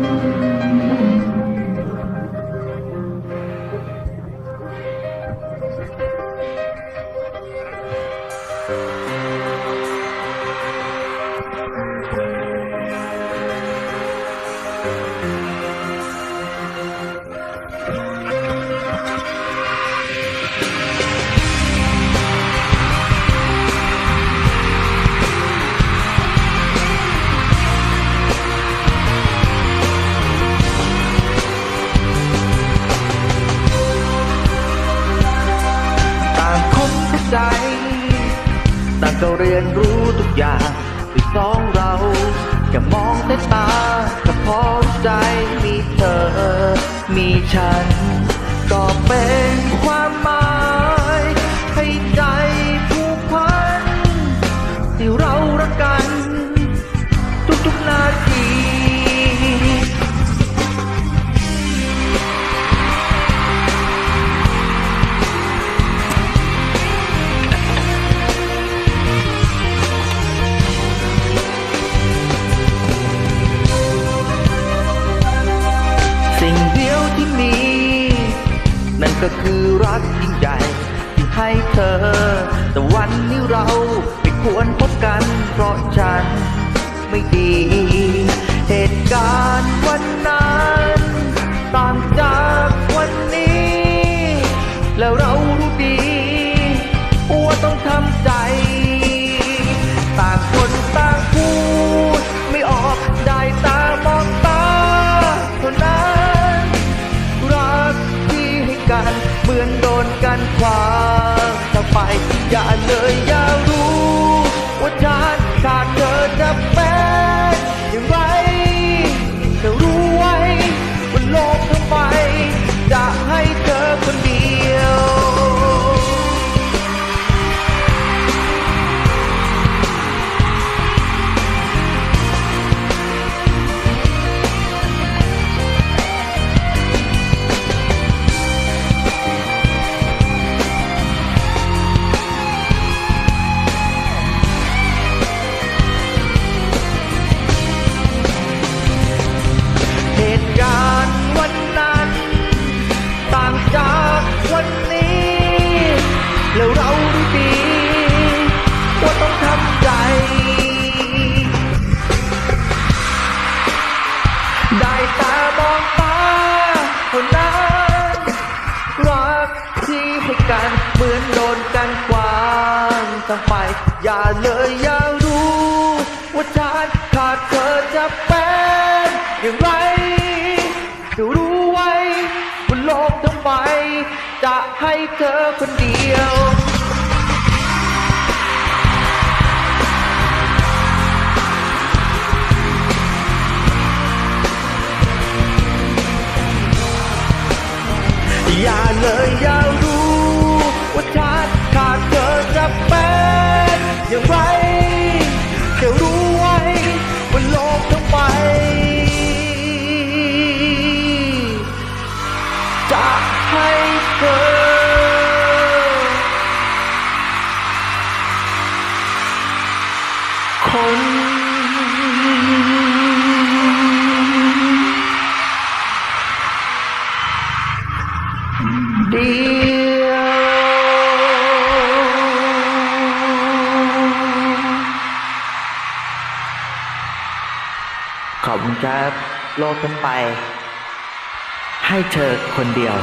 ต่ ใจต่างก็เรียนรู้ทุกอย่างที่สองเราแค่มองแต่ตาก็พอใจมีเธอ มีฉัน นั่นก็คือรักยิ่งใหญ่ที่ให้เธอ แต่วันนี้เราไม่ควรพบกันเพราะฉันไม่ดี กันเหมือนโดนกันกวางทั้งไป อย่าเลยอย่ารู้ ว่าฉันขาดเธอจะเป็นอย่างไรจะรู้ไว้บนโลกทั้งใบจะให้เธอคนเดียว ขอบคุณครับ โลกทั้งไป ให้เธอคนเดียว